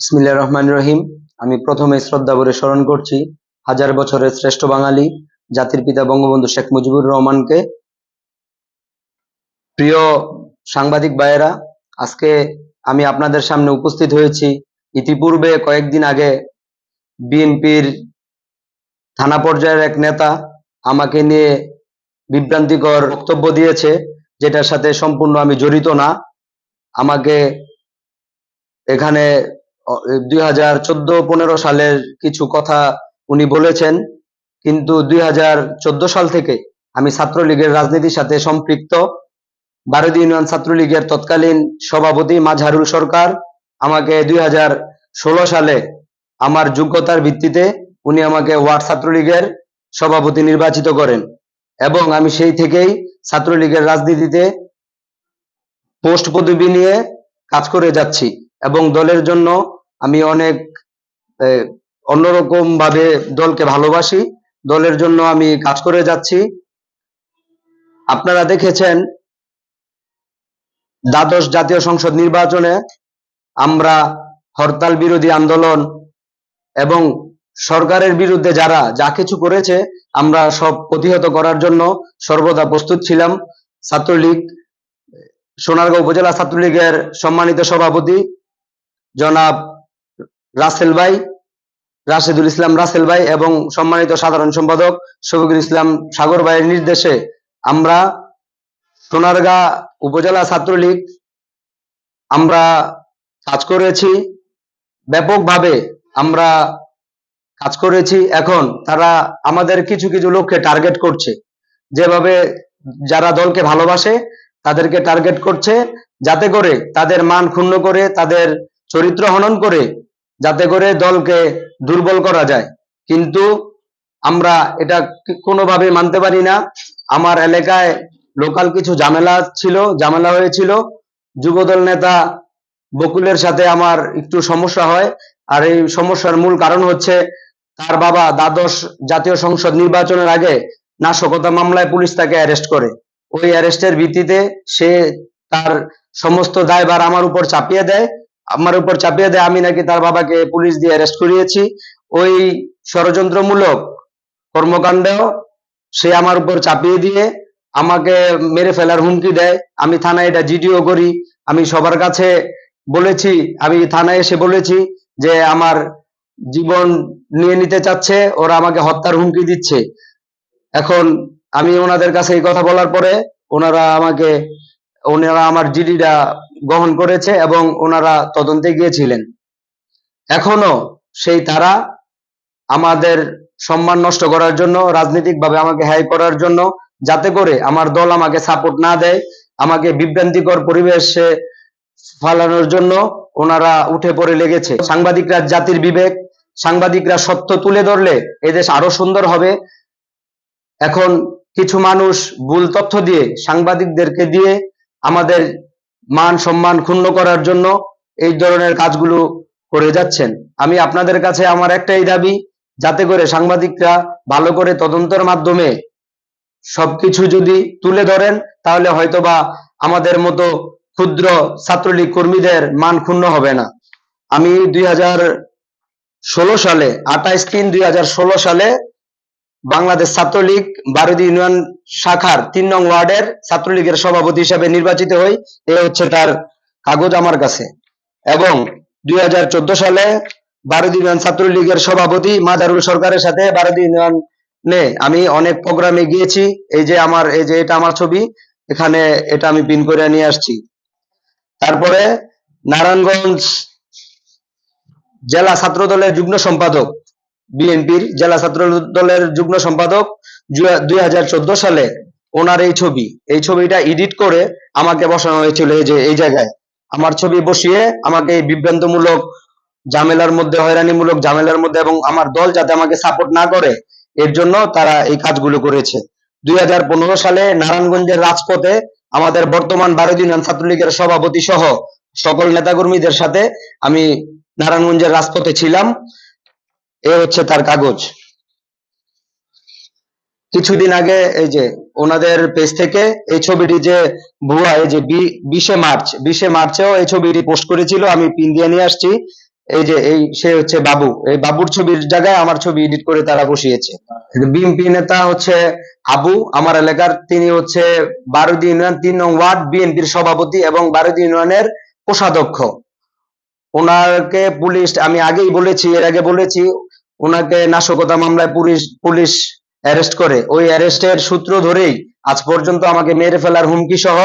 বিসমিল্লাহ রহমান রহিম। আমি প্রথমে শ্রদ্ধা ভরে স্মরণ করছি হাজার বছরের শ্রেষ্ঠ বাঙালি, জাতির পিতা বঙ্গবন্ধু শেখ মুজিবুর রহমানকে। প্রিয় সাংবাদিক ভাইয়েরা, আজকে আমি আপনাদের সামনে উপস্থিত হয়েছি। ইতিপূর্বে কয়েকদিন আগে বিএনপির থানা পর্যায়ের এক নেতা আমাকে নিয়ে বিভ্রান্তিকর বক্তব্য দিয়েছে, যেটার সাথে সম্পূর্ণ আমি জড়িত না। আমাকে এখানে দুই হাজার চোদ্দ পনেরো সালের কিছু কথা উনি বলেছেন, কিন্তু দুই হাজার চোদ্দ সাল থেকে আমি ছাত্রলীগের রাজনীতির সাথে সম্পৃক্ত। বারোদি ইউনিয়ন ছাত্রলীগের তৎকালীন সভাপতি মাঝহারুল সরকার আমাকে দুই হাজার ষোলো সালে আমার যোগ্যতার ভিত্তিতে উনি আমাকে ওয়ার্ড ছাত্রলীগের সভাপতি নির্বাচিত করেন এবং আমি সেই থেকেই ছাত্রলীগের রাজনীতিতে পোস্ট পদবি নিয়ে কাজ করে যাচ্ছি এবং দলের জন্য আমি অনেক অন্যরকম ভাবে দলকে ভালোবাসি। দলের জন্য আমি কাজ করে যাচ্ছি। আপনারা দেখেছেন দ্বাদশ জাতীয় সংসদ নির্বাচনে আমরা হরতাল বিরোধী আন্দোলন এবং সরকারের বিরুদ্ধে যারা যা কিছু করেছে, আমরা সব প্রতিহত করার জন্য সর্বদা প্রস্তুত ছিলাম। ছাত্রলীগ, সোনারগাঁও উপজেলা ছাত্রলীগের সম্মানিত সভাপতি জনাব রাসেল ভাই, রাশেদুল ইসলাম রাসেল ভাই এবং সম্মানিত সাধারণ সম্পাদক শফিকুল ইসলাম সাগর ভাইয়ের নির্দেশে আমরা সোনারগাঁ উপজেলা ছাত্রলীগ আমরা কাজ করেছি, ব্যাপকভাবে আমরা কাজ করেছি। এখন তারা আমাদের কিছু কিছু লোককে টার্গেট করছে। যেভাবে যারা দলকে ভালোবাসে তাদেরকে টার্গেট করছে। যাতে করে তাদের মান ক্ষুণ্ণ করে, তাদের চরিত্র হনন করে যাতে করে দলকে দুর্বল করা যায়। কিন্তু আমরা এটা কোনোভাবে মানতে পারি না। আমার এলাকায় লোকাল কিছু ঝামেলা ছিল, ঝামেলা হয়েছিল। যুবদল নেতা বকুলের সাথে আমার একটু সমস্যা হয়। আর এই সমস্যার মূল কারণ হচ্ছে তার বাবা দ্বাদশ জাতীয় সংসদ নির্বাচনের আগে নাশকতা মামলায় পুলিশ তাকে অ্যারেস্ট করে। ওই অ্যারেস্টের ভিত্তিতে সে তার সমস্ত দায়ভার আমার উপর চাপিয়ে দেয়। আমার উপর চাপিয়ে দেয়, আমি নাকি তার বাবাকে পুলিশ দিয়ে অ্যারেস্ট করিয়েছি। ওই ষড়যন্ত্রমূলক কর্মকাণ্ড সে আমার উপর চাপিয়ে দিয়ে আমাকে মেরে ফেলার হুমকি দেয়। আমি থানায় এটা জিডিও করি। আমি সবার কাছে বলেছি, আমি থানায় এসে বলেছি যে আমার জীবন নিয়ে নিতে চাচ্ছে, ওরা আমাকে হত্যার হুমকি দিচ্ছে। এখন আমি ওনাদের কাছে এই কথা বলার পরে ওনারা আমাকে, ওনারা আমার জিডিটা গ্রহণ করেছে এবং ওনারা তদন্তে গিয়েছিলেন। এখনও সেই তারা আমাদের সম্মান নষ্ট করার জন্য, রাজনৈতিকভাবে আমাকে হ্যায় করার জন্য, যাতে করে আমার দল আমাকে সাপোর্ট না দেয়, আমাকে বিভ্রান্তিকর পরিবেশে ফালানোর জন্য ওনারা উঠে পড়ে লেগেছে। সাংবাদিকরা জাতির বিবেক, সাংবাদিকরা সত্য তুলে ধরলে এদেশ আরও সুন্দর হবে। এখন কিছু মানুষ ভুল তথ্য দিয়ে, সাংবাদিকদেরকে দিয়ে আমাদের মান সম্মান ক্ষুণ্ণ করার জন্য এই ধরনের কাজগুলো করে যাচ্ছেন। আমি আপনাদের কাছে আমার একটাই দাবি, যাতে করে সাংবাদিকরা ভালো করে তদন্তের মাধ্যমে সবকিছু যদি তুলে ধরেন, তাহলে হয়তোবা আমাদের মতো ক্ষুদ্র ছাত্রলীগ কর্মীদের মান ক্ষুণ্ণ হবে না। আমি দুই হাজার ষোলো সালে আঠাইশ তিন দুই সালে বাংলাদেশ ছাত্রলীগ বারুদি ইউনিয়ন শাখার তিন নং ওয়ার্ডের ছাত্রলীগের সভাপতি হিসেবে নির্বাচিত হই। এ হচ্ছে তার কাগজ আমার কাছে। এবং দুই হাজার চোদ্দ সালে বারুদি ইউনিয়ন ছাত্রলীগের সভাপতি মাদারুল সরকারের সাথে বারুদি ইউনিয়নে আমি অনেক প্রোগ্রামে গিয়েছি। এই যে আমার, এই যে এটা আমার ছবি, এখানে এটা আমি পিন করে নিয়ে আসছি। তারপরে নারায়ণগঞ্জ জেলা ছাত্র দলের যুগ্ম সম্পাদক বিএনপির জেলা ছাত্র দলের যুগ্ম সম্পাদক দুই হাজার চোদ্দ সালে ওনার এই ছবি। এই ছবিটা এডিট করে আমাকে বসানো হয়েছিল এই যে, এই জায়গায়। আমার ছবি বসিয়ে আমাকে এই বিভ্রান্তমূলক ঝামেলার মধ্যে, হয়রানিমূলক ঝামেলার মধ্যে এবং আমার দল যাতে আমাকে সাপোর্ট না করে, এর জন্য তারা এই কাজগুলো করেছে। দুই হাজার পনেরো সালে নারায়ণগঞ্জের রাজপথে আমাদের বর্তমান বারোই ইউনিয়ন ছাত্রলীগের সভাপতি সহ সকল নেতাকর্মীদের সাথে আমি নারায়ণগঞ্জের রাজপথে ছিলাম। এ হচ্ছে তার কাগজ। কিছুদিন আগে এই যে ওনাদের পেজ থেকে এই ছবিটি যে ভুয়া, এই যে বিশে মার্চ, বিশে মার্চেও এই ছবিটি পোস্ট করেছিল, আমি পিন দিয়ে নিয়ে আসছি। এই যে এই সে হচ্ছে বাবু, এই বাবুর ছবির জায়গায় আমার ছবি এডিট করে তারা বসিয়েছে। বিএনপি নেতা হচ্ছে আবু, আমার এলাকার, তিনি হচ্ছে বারুদি ইউনিয়ন তিন নং ওয়ার্ড বিএনপির সভাপতি এবং বারুদি ইউনিয়নের কোষাধ্যক্ষ। ওনাকে পুলিশ, আমি আগেই বলেছি, এর আগে বলেছি ওনাকে নাশকতা মামলায় পুলিশ পুলিশ অ্যারেস্ট করে। ওই অ্যারেস্টের সূত্র ধরেই আজ পর্যন্ত আমাকে মেরে ফেলার হুমকি সহ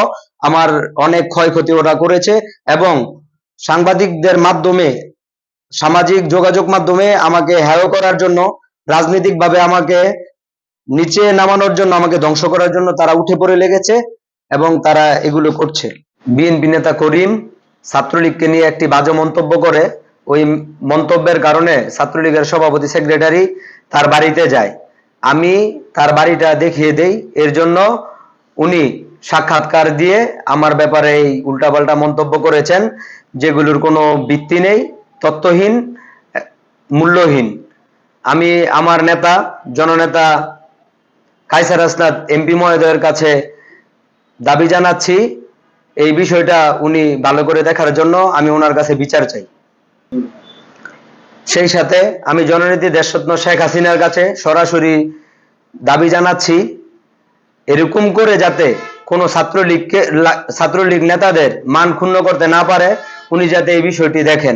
আমার অনেক ক্ষয়ক্ষতি ওরা করেছে এবং সাংবাদিকদের মাধ্যমে, সামাজিক যোগাযোগ মাধ্যমে আমাকে হেয় করার জন্য, রাজনৈতিকভাবে আমাকে নিচে নামানোর জন্য, আমাকে ধ্বংস করার জন্য তারা উঠে পড়ে লেগেছে এবং তারা এগুলো করছে। বিএনপি নেতা করিম ছাত্রলীগকে নিয়ে একটি বাজে মন্তব্য করে ওই মন্তব্যের কারণে ছাত্রলীগের সভাপতি সেক্রেটারি তার বাড়িতে যায়। আমি তার বাড়িটা দেখিয়ে দেই। এর জন্য উনি সাক্ষাৎকার দিয়ে আমার ব্যাপারে এই উল্টাপাল্টা মন্তব্য করেছেন, যেগুলোর কোনো ভিত্তি নেই তত্ত্বহীন মূল্যহীন। আমি আমার নেতা, জননেতা কাইসার আসনাদ এমপি মহোদয়ের কাছে দাবি জানাচ্ছি, এই বিষয়টা উনি ভালো করে দেখার জন্য আমি ওনার কাছে বিচার চাই। সেই সাথে আমি জননীতি দেশরত্ন শেখ হাসিনার কাছে সরাসরি দাবি জানাচ্ছি, এরকম করে যাতে কোনো ছাত্রলীগকে ছাত্রলীগ নেতাদের মান ক্ষুণ্ণ করতে না পারে, উনি যাতে এই বিষয়টি দেখেন।